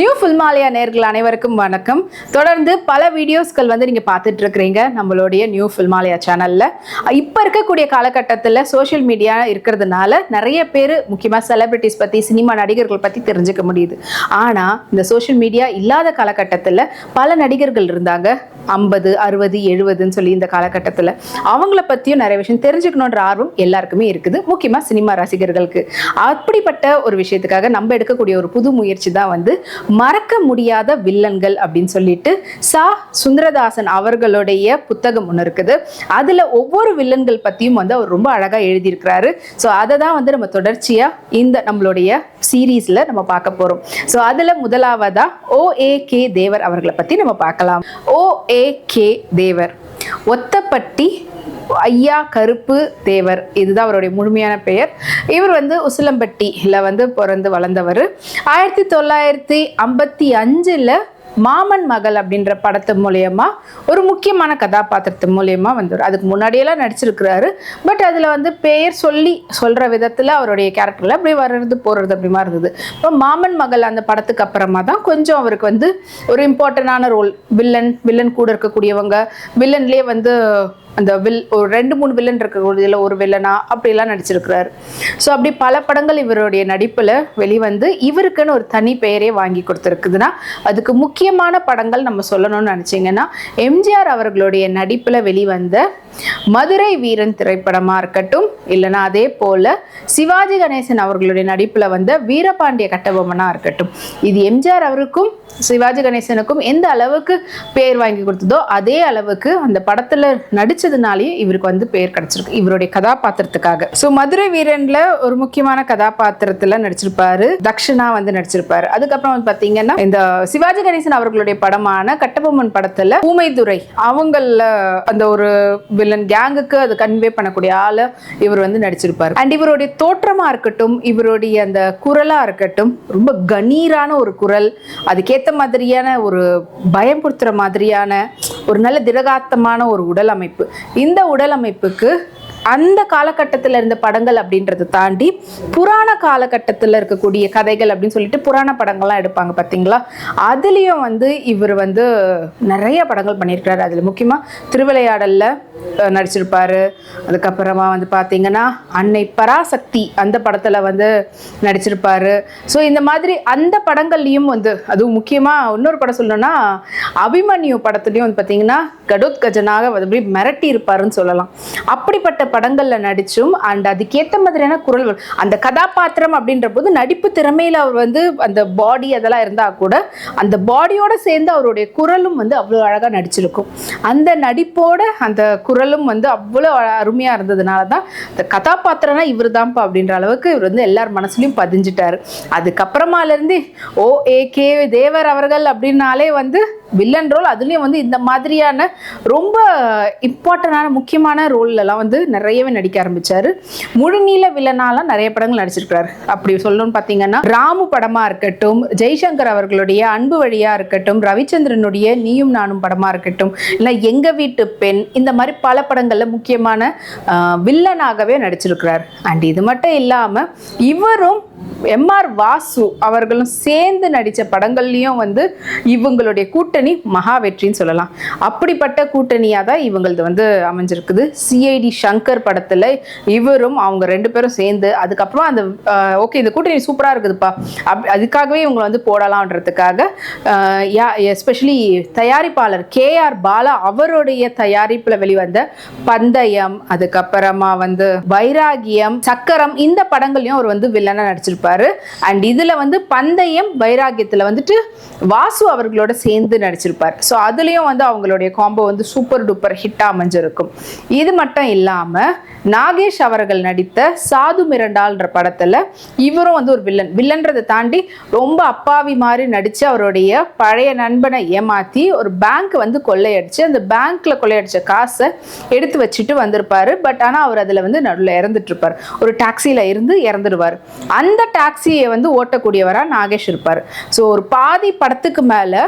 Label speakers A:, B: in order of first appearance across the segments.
A: New ஃபில்மாலயா நேர்கள் அனைவருக்கும் வணக்கம். தொடர்ந்து பல வீடியோஸ்கள் வந்து நீங்கள் பார்த்துட்டு இருக்கிறீங்க நம்மளுடைய நியூ ஃபில்மாலயா சேனலில் இப்போ இருக்கக்கூடிய காலகட்டத்தில் சோஷியல் மீடியா இருக்கிறதுனால நிறைய பேர் முக்கியமாக செலிபிரிட்டிஸ் பற்றி சினிமா நடிகர்கள் பற்றி தெரிஞ்சுக்க முடியுது. ஆனால் இந்த சோஷியல் மீடியா இல்லாத காலகட்டத்தில் பல நடிகர்கள் இருந்தாங்க. ஐம்பது அறுபது எழுபதுன்னு சொல்லி இந்த காலகட்டத்தில் அவங்கள பற்றியும் நிறைய விஷயம் தெரிஞ்சுக்கணுன்ற ஆர்வம் எல்லாருக்குமே இருக்குது. முக்கியமாக சினிமா ரசிகர்களுக்கு. அப்படிப்பட்ட ஒரு விஷயத்துக்காக நம்ம எடுக்கக்கூடிய ஒரு புது முயற்சி தான் வந்து மறக்க முடியாத வில்லன்கள் அப்படின்னு சொல்லிட்டு சா. சுந்தரதாசன் அவர்களுடைய புத்தகம் ஒன்று இருக்குது. அதில் ஒவ்வொரு வில்லன்கள் பற்றியும் வந்து அவர் ரொம்ப அழகாக எழுதியிருக்கிறாரு. ஸோ அதை தான் வந்து நம்ம தொடர்ச்சியாக இந்த நம்மளுடைய சீரீஸில் நம்ம பார்க்க போகிறோம் ஸோ அதில் முதலாவதாக ஓ. ஏ. கே. தேவர் அவர்களை பற்றி நம்ம பார்க்கலாம். ஓ. ஏ கே தேவர். ஒத்தப்பட்டி ஐயா கருப்பு தேவர். இதுதான் அவருடைய முழுமையான பெயர். இவர் வந்து உசிலம்பட்டியில் வந்து பிறந்து வளர்ந்தவர். ஆயிரத்தி தொள்ளாயிரத்தி ஐம்பத்தி அஞ்சில் மாமன் மகள் அப்படின்ற படத்து மூலயமா ஒரு முக்கியமான கதாபாத்திரத்து மூலயமா வந்தார் அதுக்கு முன்னாடியெல்லாம் நடிச்சிருக்கிறாரு. பட் அதில் வந்து பெயர் சொல்லி சொல்கிற விதத்தில் அவருடைய கேரக்டரில் அப்படி வர்றது போகிறது அப்படிமா இருந்தது. இப்போ மாமன் மகள் அந்த படத்துக்கு அப்புறமா தான் கொஞ்சம் அவருக்கு வந்து ஒரு இம்பார்ட்டண்டான ரோல் வில்லன் வில்லன் கூட இருக்கக்கூடியவங்க வில்லன்லேயே வந்து அந்த வில் ஒரு ரெண்டு மூணு வில்லன் இருக்கக்கூடியதில் ஒரு வில்லனா அப்படிலாம் நடிச்சிருக்கிறாரு. ஸோ அப்படி பல படங்கள் இவருடைய நடிப்பில் வெளிவந்து இவருக்குன்னு ஒரு தனி பெயரே வாங்கி கொடுத்துருக்குதுன்னா அதுக்கு முக்கியமான படங்கள் நம்ம சொல்லணும்னு நினச்சிங்கன்னா எம்ஜிஆர் அவர்களுடைய நடிப்பில் வெளிவந்த மதுரை வீரன் திரைப்படமாக இருக்கட்டும் இல்லைனா அதே போல் சிவாஜி கணேசன் அவர்களுடைய நடிப்பில் வந்த வீரபாண்டிய கட்டபொம்மனாக இருக்கட்டும். இது எம்ஜிஆர் அவருக்கும் சிவாஜி கணேசனுக்கும் எந்த அளவுக்கு பேர் வாங்கி கொடுத்ததோ அதே அளவுக்கு அந்த படத்தில் நடிச்சதுனாலேயே இவருக்கு வந்து பேர் கிடைச்சிருக்கு. இவருடைய கதாபாத்திரத்துக்காக. ஸோ மதுரை வீரன்ல ஒரு முக்கியமான கதாபாத்திரத்தில் நடிச்சிருப்பாரு. தக்ஷனா வந்து நடிச்சிருப்பாரு. அதுக்கப்புறம் வந்து பார்த்தீங்கன்னா இந்த சிவாஜி கணேசன் அவர்களுடைய படமான கட்டபொம்மன் படத்தில் ஊமைதுரை அவங்கள அந்த ஒரு வில்லன் கேங்குக்கு அது கன்வே பண்ணக்கூடிய ஆளை இவர் வந்து நடிச்சிருப்பாரு. அண்ட் இவருடைய தோற்றமா இருக்கட்டும் இவருடைய அந்த குரலா இருக்கட்டும் ரொம்ப கணீரான ஒரு குரல் அதுக்கேற்ற மாதிரியான ஒரு பயம் கொடுத்துற மாதிரியான ஒரு நல்ல திடகாத்தமான ஒரு உடல் அமைப்பு. இந்த உடல் அமைப்புக்கு அந்த காலகட்டத்தில் இருந்த படங்கள் அப்படின்றத தாண்டி புராண காலகட்டத்தில் இருக்கக்கூடிய கதைகள் அப்படின்னு சொல்லிட்டு புராண படங்கள்லாம் எடுப்பாங்க பார்த்தீங்களா அதுலேயும் வந்து இவர் வந்து நிறைய படங்கள் பண்ணியிருக்கிறாரு. அதில் முக்கியமாக திருவிளையாடலில் நடிச்சிருப்பார். அதுக்கப்புறமா வந்து பார்த்தீங்கன்னா அன்னை பராசக்தி அந்த படத்தில் வந்து நடிச்சிருப்பார். ஸோ இந்த மாதிரி அந்த படங்கள்லையும் வந்து அதுவும் முக்கியமாக இன்னொரு படம் சொல்லணும்னா அபிமன்யு படத்துலையும் வந்து பார்த்தீங்கன்னா கடோத் கஜனாக அப்படியே மிரட்டி இருப்பாருன்னு சொல்லலாம். அப்படிப்பட்ட படங்களில் நடிச்சும் அண்ட் அதுக்கேற்ற மாதிரியான குரல் வரும். அந்த கதாபாத்திரம் அப்படின்ற போது நடிப்பு திறமையில் அவர் வந்து அந்த பாடி அதெல்லாம் இருந்தால் கூட அந்த பாடியோட சேர்ந்து அவருடைய குரலும் வந்து அவ்வளோ அழகாக நடிச்சிருக்கும் அந்த நடிப்போட அந்த குரலும் வந்து அவ்வளோ அருமையாக இருந்ததுனால தான் இந்த கதாபாத்திரம்னா இவர் தான்ப்பா அப்படின்ற அளவுக்கு இவர் வந்து எல்லார் மனசுலையும் பதிஞ்சிட்டாரு அதுக்கப்புறமாலேருந்து ஓ ஏ கே தேவர் அவர்கள் அப்படின்னாலே வந்து வில்லன் ரோல் அதுலேயும் வந்து இந்த மாதிரியான ரொம்ப இம்பார்ட்டண்டான முக்கியமான ரோல்லலாம் வந்து நிறையவே நடிக்க ஆரம்பித்தார் முழுநீள வில்லனாலாம் நிறைய படங்கள் நடிச்சிருக்கிறார். அப்படி சொல்லணும்னு பார்த்தீங்கன்னா ராமு படமாக இருக்கட்டும் ஜெய்சங்கர் அவர்களுடைய அன்பு வழியாக இருக்கட்டும் ரவிச்சந்திரனுடைய நீயும் நானும் படமாக இருக்கட்டும் இல்லை எங்கள் வீட்டு பெண் இந்த மாதிரி பல படங்களில் முக்கியமான வில்லனாகவே நடிச்சிருக்கிறார். அண்ட் இது மட்டும் இல்லாமல் இவரும் எம்ஆர் வாசு அவர்களும் சேர்ந்து நடித்த படங்கள்லையும் வந்து இவங்களுடைய கூட்டணி மகா வெற்றின்னு சொல்லலாம். அப்படிப்பட்ட கூட்டணியாக தான் இவங்களது வந்து அமைஞ்சிருக்குது. சிஐடி சங்கர் படத்தில் இவரும் அவங்க ரெண்டு பேரும் சேர்ந்து அதுக்கப்புறம் அந்த ஓகே இந்த கூட்டணி சூப்பராக இருக்குதுப்பா. அப் அதுக்காகவே இவங்களை வந்து போடலான்றதுக்காக யா எஸ்பெஷலி தயாரிப்பாளர் கேஆர் பாலா அவருடைய தயாரிப்பில் வெளிவந்த பந்தயம் அதுக்கப்புறமா வந்து வைராகியம் சக்கரம் இந்த படங்கள்லையும் அவர் வந்து வில்லனாக நடிச்சிருப்பார். அண்ட் இதில் வந்து பந்தயம் வைராகியத்தில் வந்துட்டு வாசு அவர்களோட சேர்ந்து நடிச்சிருப்பார். ஸோ அதுலேயும் வந்து அவங்களுடைய காம்போ வந்து சூப்பர் டூப்பர் ஹிட்டாக அமைஞ்சிருக்கும். இது மட்டும் இல்லாமல் நாகேஷ் அவர்கள் நடித்த சாது மிரண்டால்ன்ற படத்தில் இவரும் வந்து ஒரு வில்லன் வில்லன்றதை தாண்டி ரொம்ப அப்பாவி மாதிரி நடித்து அவருடைய பழைய நண்பனை ஏமாற்றி ஒரு பேங்க் வந்து கொள்ளையடிச்சு அந்த பேங்க்ல கொள்ளையடிச்ச காசை எடுத்து வச்சுட்டு வந்திருப்பாரு. பட் ஆனால் அவர் அதில் வந்து நடுவில் இறந்துட்டு இருப்பார். ஒரு டாக்ஸியில் இருந்து இறந்துடுவார். அந்த டாக்ஸியை வந்து ஓட்டக்கூடியவராக நாகேஷ் இருப்பார். ஸோ ஒரு பாதி படத்துக்கு மேலே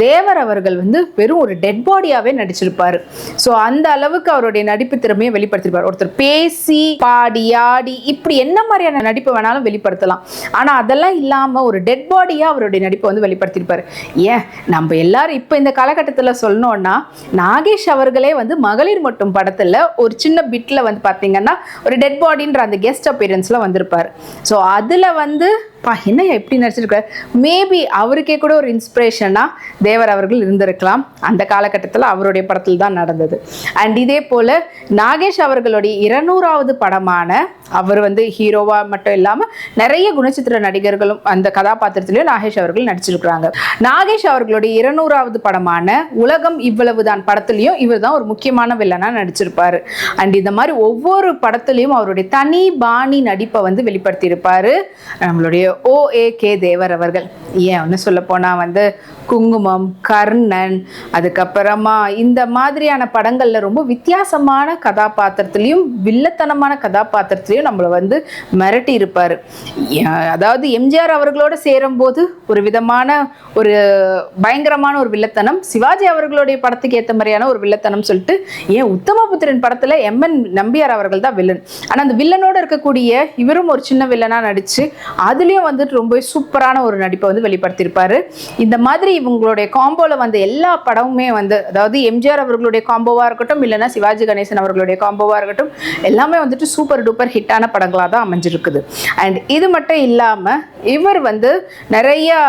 A: தேவர் அவர்கள் வந்து வெறும் ஒரு டெட் பாடியாவே நடிச்சிருப்பாரு. ஸோ அந்த அளவுக்கு அவருடைய நடிப்பு திறமையை வெளிப்படுத்திருப்பார். ஒருத்தர் பேசி பாடி ஆடி இப்படி என்ன மாதிரியான நடிப்பு வேணாலும் வெளிப்படுத்தலாம். ஆனால் அதெல்லாம் இல்லாமல் ஒரு டெட் பாடியா அவருடைய நடிப்பை வந்து வெளிப்படுத்தியிருப்பார் ஏன்? நம்ம எல்லாரும் இப்போ இந்த காலகட்டத்தில் சொல்லணும்னா நாகேஷ் அவர்களே வந்து மகளிர் மட்டும் படத்தில் ஒரு சின்ன பிட்டில் வந்து பார்த்தீங்கன்னா ஒரு டெட் பாடின்ற அந்த கெஸ்ட் அப்பியரன்ஸ்ல வந்திருப்பார். ஸோ அதில் வந்து பா என்ன எப்படி நடிச்சிருக்காரு மேபி அவருக்கே கூட ஒரு இன்ஸ்பிரேஷனாக தேவர் அவர்கள் இருந்திருக்கலாம். அந்த காலகட்டத்தில் அவருடைய படத்தில் தான் நடந்தது. அண்ட் இதே போல் நாகேஷ் அவர்களுடைய இருநூறாவது படமான அவர் வந்து ஹீரோவாக மட்டும் இல்லாமல் நிறைய குணச்சித்திர நடிகர்களும் அந்த கதாபாத்திரத்திலையும் நாகேஷ் அவர்கள் நடிச்சிருக்கிறாங்க. நாகேஷ் அவர்களுடைய இருநூறாவது படமான உலகம் இவ்வளவுதான் படத்துலையும் இவர் தான் ஒரு முக்கியமான வில்லனாக நடிச்சிருப்பார். அண்ட் இந்த மாதிரி ஒவ்வொரு படத்துலையும் அவருடைய தனி பாணி நடிப்பை வந்து வெளிப்படுத்தியிருப்பார். நம்மளுடைய ஓ ஏ கே தேவர் அவர்கள். ஏன் ஒன்று சொல்ல வந்து குங்குமம் கர்ணன் அதுக்கப்புறமா இந்த மாதிரியான படங்கள்ல ரொம்ப வித்தியாசமான கதாபாத்திரத்திலையும் வில்லத்தனமான கதாபாத்திரத்துலேயும் நம்மளை வந்து மிரட்டி இருப்பார். அதாவது எம்ஜிஆர் அவர்களோட சேரும்போது ஒரு விதமான ஒரு பயங்கரமான ஒரு வில்லத்தனம் சிவாஜி அவர்களுடைய படத்துக்கு ஏற்ற மாதிரியான ஒரு வில்லத்தனம் சொல்லிட்டு ஏன் உத்தமபுத்திரன் படத்துல எம்என் நம்பியார் அவர்கள் தான் வில்லன். ஆனால் அந்த வில்லனோட இருக்கக்கூடிய இவரும் ஒரு சின்ன வில்லனாக நடிச்சு அதுலயும் வந்துட்டு ரொம்ப சூப்பரான ஒரு நடிப்பை வந்து வெளிப்படுத்தியிருப்பாரு. இந்த மாதிரி இவங்களுடைய காம்போவில் வந்த எல்லா படமுமே வந்து அதாவது எம்ஜிஆர் அவர்களுடைய காம்போவாக இருக்கட்டும் இல்லைன்னா சிவாஜி கணேசன் அவர்களுடைய காம்போவாக இருக்கட்டும் எல்லாமே வந்துட்டு சூப்பர் டூப்பர் ஹிட்டான படங்களாக தான் அமைஞ்சிருக்குது. அண்ட் இது மட்டும் இல்லாமல் இவர் வந்து நிறையா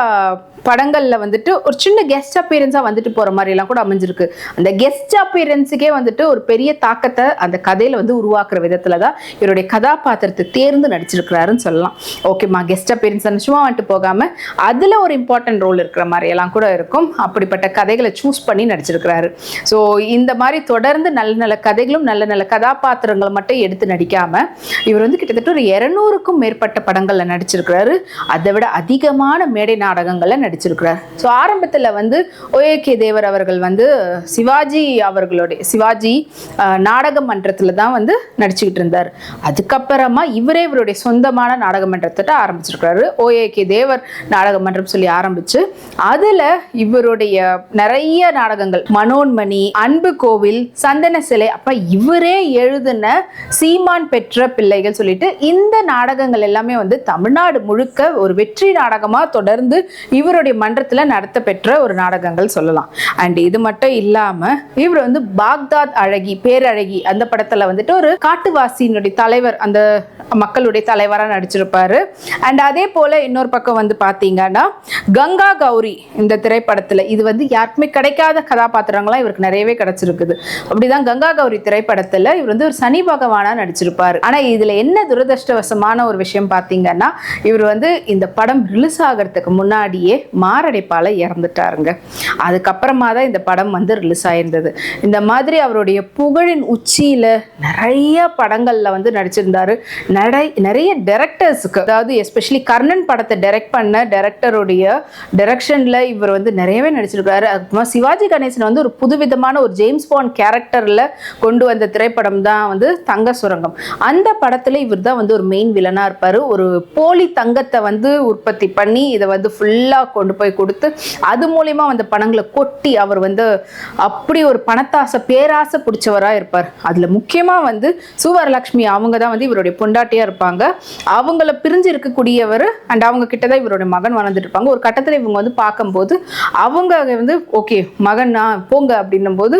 A: படங்களில் வந்துட்டு ஒரு சின்ன கெஸ்ட் அப்பியரன்ஸா வந்துட்டு போகிற மாதிரி எல்லாம் கூட அமைஞ்சிருக்கு. அந்த கெஸ்ட் அப்பியரன்ஸுக்கே வந்துட்டு ஒரு பெரிய தாக்கத்தை அந்த கதையில் வந்து உருவாக்குற விதத்தில் தான் இவருடைய கதாபாத்திரத்தை தேர்ந்து நடிச்சிருக்கிறாருன்னு சொல்லலாம். ஓகேம்மா கெஸ்ட் அப்பியரன்ஸ் சும்மா வந்துட்டு போகாமல் அதில் ஒரு இம்பார்ட்டன்ட் ரோல் இருக்கிற மாதிரியெல்லாம் கூட இருக்கும். அப்படிப்பட்ட கதைகளை சூஸ் பண்ணி நடிச்சிருக்கிறாரு. ஸோ இந்த மாதிரி தொடர்ந்து நல்ல நல்ல கதைகளும் நல்ல நல்ல கதாபாத்திரங்களை மட்டும் எடுத்து நடிக்காமல் இவர் வந்து கிட்டத்தட்ட ஒரு இரநூறுக்கும் மேற்பட்ட படங்களில் நடிச்சிருக்கிறாரு. அதை விட அதிகமான மேடை நாடகங்கள்ல நடிச்சிருக்கிறார். ஸோ ஆரம்பத்துல வந்து ஓஏகே தேவர் அவர்கள் வந்து சிவாஜி அவர்களுடைய சிவாஜி ஆஹ், நாடக மன்றத்துல தான் வந்து நடிச்சுக்கிட்டு இருந்தார். அதுக்கப்புறமா இவரே இவருடைய சொந்தமான நாடக மன்றத்தை ஆரம்பிச்சிருக்கிறாரு. ஓஏகே தேவர் நாடக மன்றம் சொல்லி ஆரம்பிச்சு அதுல இவருடைய நிறைய நாடகங்கள் மனோன்மணி அன்பு கோவில் சந்தன சிலை அப்போ இவரே எழுதின சீமான் பெற்ற பிள்ளைகள் சொல்லிட்டு இந்த நாடகங்கள் எல்லாமே வந்து தமிழ்நாடு முழுக்க ஒரு வெற்றி நாடகமாக தொடர்ந்து இவருடைய மன்றத்தில் நடத்த பெற்ற ஒரு நாடகங்கள் சொல்லலாம். அண்ட் இது மட்டும் இல்லாமல் இவர் வந்து பாக்தாத் அழகி பேரழகி அந்த படத்தில் வந்துட்டு ஒரு காட்டுவாசியினுடைய தலைவர் அந்த மக்களுடைய தலைவராக நடிச்சிருப்பாரு. அண்ட் அதே போல இன்னொரு பக்கம் வந்து பார்த்தீங்கன்னா கங்கா கௌரி இந்த திரைப்படத்தில் இது வந்து யாருக்குமே கிடைக்காத கதாபாத்திரங்களாம் இவருக்கு நிறையவே கிடைச்சிருக்குது. அப்படிதான் கங்கா கௌரி திரைப்படத்தில் இவர் வந்து ஒரு சனி பகவானாக நடிச்சிருப்பார். ஆனால் இதில் என்ன துரதிருஷ்டவசமான ஒரு விஷயம் பார்த்தீங்கன்னா இவர் வந்து இந்த படம் ரிலீஸ் ஆகிறதுக்கு முன்னாடியே மாரடைப்பால் இறந்துட்டாருங்க. அதுக்கப்புறமா தான் இந்த படம் வந்து ரிலீஸ் ஆயிருந்தது. இந்த மாதிரி அவருடைய புகழின் உச்சியில் நிறைய படங்களில் வந்து நடிச்சிருந்தாரு. நடை நிறைய டேரக்டர்ஸுக்கு அதாவது எஸ்பெஷலி கர்ணன் படத்தை டைரக்ட் பண்ண டேரக்டருடைய டைரக்ஷனில் இவர் வந்து நிறையவே நடிச்சிருக்காரு. அதுக்கப்புறமா சிவாஜி கணேசன் வந்து ஒரு புதுவிதமான ஒரு ஜேம்ஸ் பாண்ட் கேரக்டரில் கொண்டு வந்த திரைப்படம் தான் வந்து தங்க சுரங்கம். அந்த படத்தில் இவர் தான் வந்து ஒரு மெயின் வில்லனாக இருப்பார். ஒரு போலி தங்கத்தை வந்து உற்பத்தி பண்ணி இதை வந்து ஃபுல்லா கொண்டு போய் கொடுத்து அது மூலியமா அந்த பணங்களை கொட்டி அவர் வந்து அப்படி ஒரு பணத்தாசை பேராசை பிடிச்சவராக இருப்பார். அதுல முக்கியமா வந்து சுவரலக்ஷ்மி அவங்க தான் வந்து இவருடைய பொண்டாட்டியா இருப்பாங்க. அவங்கள பிரிஞ்சு இருக்கக்கூடியவர் அண்ட் அவங்க கிட்ட தான் இவருடைய மகன் வளர்ந்துட்டு இருப்பாங்க. ஒரு கட்டத்துல இவங்க வந்து பார்க்கும்போது அவங்க வந்து ஓகே மகன் போங்க அப்படின்னும் போது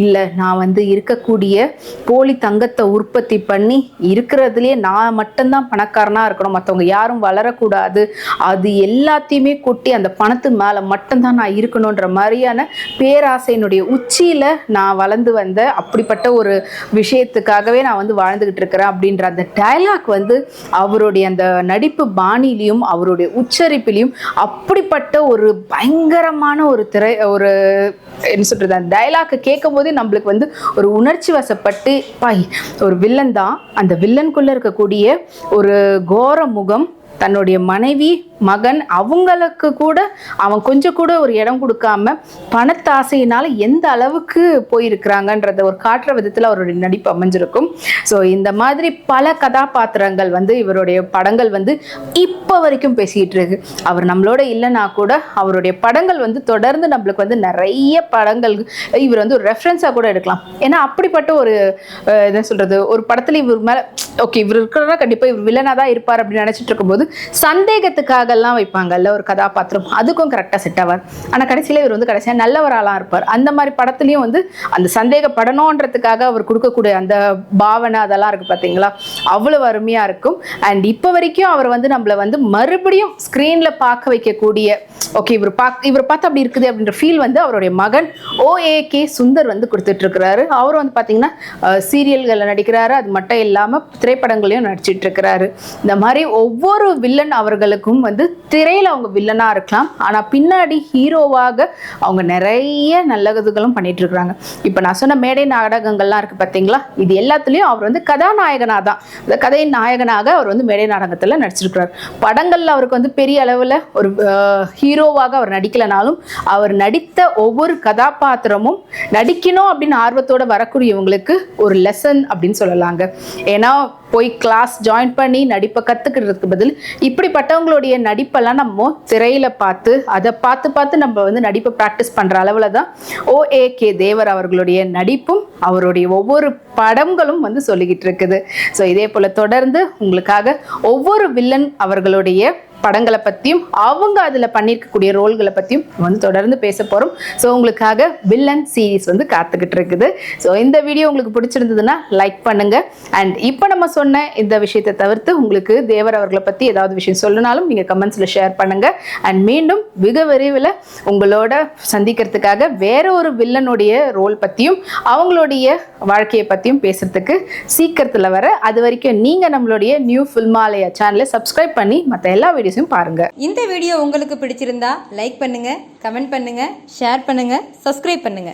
A: இல்லை நான் வந்து இருக்கக்கூடிய போலி தங்கத்தை உற்பத்தி பண்ணி இருக்கிறதுலயே நான் மட்டும்தான் பணக்காரனா இருக்கணும். மற்றவங்க யாரும் வளரக்கூடாது. அது எல்லாத்தையுமே கொட்டி அந்த பணத்து மேலே மட்டும்தான் நான் இருக்கணுன்ற மாதிரியான பேராசையினுடைய உச்சியில நான் வளர்ந்து வந்த அப்படிப்பட்ட ஒரு விஷயத்துக்காகவே நான் வந்து வாழ்ந்துக்கிட்டு இருக்கிறேன் அப்படின்ற அந்த டயலாக் வந்து அவருடைய அந்த நடிப்பு பாணியிலையும் அவருடைய உச்சரிப்பிலையும் அப்படிப்பட்ட ஒரு பயங்கரமான ஒரு திரை ஒரு என்ன சொல்கிறது அந்த டயலாக்கை கேட்கும் போதே நம்மளுக்கு வந்து ஒரு உணர்ச்சி வசப்பட்டு பாய் ஒரு வில்லன் தான். அந்த வில்லனுக்குள்ளே இருக்கக்கூடிய ஒரு கோர முகம் தன்னுடைய மனைவி மகன் அவங்களுக்கு கூட அவன் கொஞ்சம் கூட ஒரு இடம் கொடுக்காம பணத்தாசையினால எந்த அளவுக்கு போயிருக்கிறாங்கன்றத ஒரு காட்டுற விதத்தில் அவருடைய நடிப்பு அமைஞ்சிருக்கும். ஸோ இந்த மாதிரி பல கதாபாத்திரங்கள் வந்து இவருடைய படங்கள் வந்து இப்போ வரைக்கும் பேசிக்கிட்டு இருக்கு. அவர் நம்மளோட இல்லைன்னா கூட அவருடைய படங்கள் வந்து தொடர்ந்து நம்மளுக்கு வந்து நிறைய படங்கள் இவர் வந்து ஒரு ரெஃபரன்ஸாக கூட எடுக்கலாம். ஏன்னா அப்படிப்பட்ட ஒரு என்ன சொல்கிறது ஒரு படத்தில் இவர் மேலே ஓகே இவர் இருக்கிறதா கண்டிப்பாக இவர் வில்லனாக தான் இருப்பார் அப்படின்னு நினச்சிட்டு இருக்கும்போது சந்தேகத்துக்காகலாம் வைப்பாங்கல்ல ஒரு கதாபாத்திரம். அதுக்கும் கரெக்டாக செட் ஆவார். ஆனால் கடைசியில் இவர் வந்து கடைசியாக நல்லவராலாம் இருப்பார். அந்த மாதிரி படத்துலையும் வந்து அந்த சந்தேகப்படணுன்றதுக்காக அவர் கொடுக்கக்கூடிய அந்த பாவனை அதெல்லாம் இருக்குது பார்த்தீங்களா அவ்வளோ அருமையாக இருக்கும். அண்ட் இப்போ வரைக்கும் அவர் வந்து நம்மளை வந்து மறுபடியும் ஸ்க்ரீனில் பார்க்க வைக்கக்கூடிய ஓகே இவர் பாக் இவர் பார்த்தா அப்படி இருக்குது அப்படின்ற ஃபீல் வந்து அவருடைய மகன் ஓ ஏ கே சுந்தர் வந்து கொடுத்துட்டு இருக்கிறாரு வந்து பார்த்தீங்கன்னா சீரியல்களில் நடிக்கிறாரு. அது மட்டும் இல்லாமல் திரைப்படங்களையும் நடிச்சிட்டு இருக்கிறாரு இந்த மாதிரி ஒவ்வொரு வில்லன் அவர்களுக்கும் வந்து திரையில் அவங்க வில்லனாக இருக்கலாம். ஆனால் பின்னாடி ஹீரோவாக அவங்க நிறைய நல்லதுகளும் பண்ணிட்டு இருக்கிறாங்க. இப்போ நான் சொன்ன மேடை நாடகங்கள்லாம் இருக்குது பார்த்தீங்களா இது எல்லாத்துலேயும் அவர் வந்து கதாநாயகனாக தான் இந்த கதையின் நாயகனாக அவர் வந்து மேடை நாடகத்தில் நடிச்சிருக்கிறார். படங்களில் அவருக்கு வந்து பெரிய அளவில் ஒரு ஹீரோவாக அவர் நடிக்கலைனாலும் அவர் நடித்த ஒவ்வொரு கதாபாத்திரமும் நடிக்கணும் அப்படின்னு ஆர்வத்தோட வரக்கூடியவங்களுக்கு ஒரு லெசன் அப்படின்னு சொல்லலாங்க. ஏன்னா போய் கிளாஸ் ஜாயின் பண்ணி நடிப்பை கற்றுக்கிறதுக்கு பதில் இப்படிப்பட்டவங்களுடைய நடிப்பெல்லாம் நம்ம திரையில் பார்த்து அதை பார்த்து பார்த்து நம்ம வந்து நடிப்பை ப்ராக்டிஸ் பண்ணுற அளவில் தான் ஓ ஏ கே தேவர் அவர்களுடைய நடிப்பும் அவருடைய ஒவ்வொரு படங்களும் வந்து சொல்லிக்கிட்டு இருக்குது. ஸோ இதே போல் தொடர்ந்து உங்களுக்காக ஒவ்வொரு வில்லன் அவர்களுடைய படங்களை பற்றியும் அவங்க அதில் பண்ணியிருக்கக்கூடிய ரோல்களை பற்றியும் வந்து தொடர்ந்து பேச போகிறோம் ஸோ உங்களுக்காக வில்லன் சீரிஸ் வந்து காத்துக்கிட்டு இருக்குது. ஸோ இந்த வீடியோ உங்களுக்கு பிடிச்சிருந்ததுன்னா லைக் பண்ணுங்கள் அண்ட் இப்போ நம்ம சொன்ன இந்த விஷயத்தை தவிர்த்து உங்களுக்கு தேவர் அவர்களை பற்றி ஏதாவது விஷயம் சொல்லனாலும் நீங்கள் கமெண்ட்ஸில் ஷேர் பண்ணுங்கள் அண்ட் மீண்டும் மிக விரைவில் உங்களோட சந்திக்கிறதுக்காக வேற ஒரு வில்லனுடைய ரோல் பற்றியும் அவங்களுடைய வாழ்க்கையை பற்றியும் பேசுகிறதுக்கு சீக்கிரத்தில் வர. அது வரைக்கும் நீங்கள் நம்மளுடைய நியூ ஃபில்மாலயா சேனலை சப்ஸ்கிரைப் பண்ணி மற்ற எல்லா வீடியோஸையும் பாருங்கள்
B: இந்த வீடியோ உங்களுக்கு பிடிச்சிருந்தா லைக் பண்ணுங்க கமெண்ட் பண்ணுங்க ஷேர் பண்ணுங்க சப்ஸ்கிரைப் பண்ணுங்க.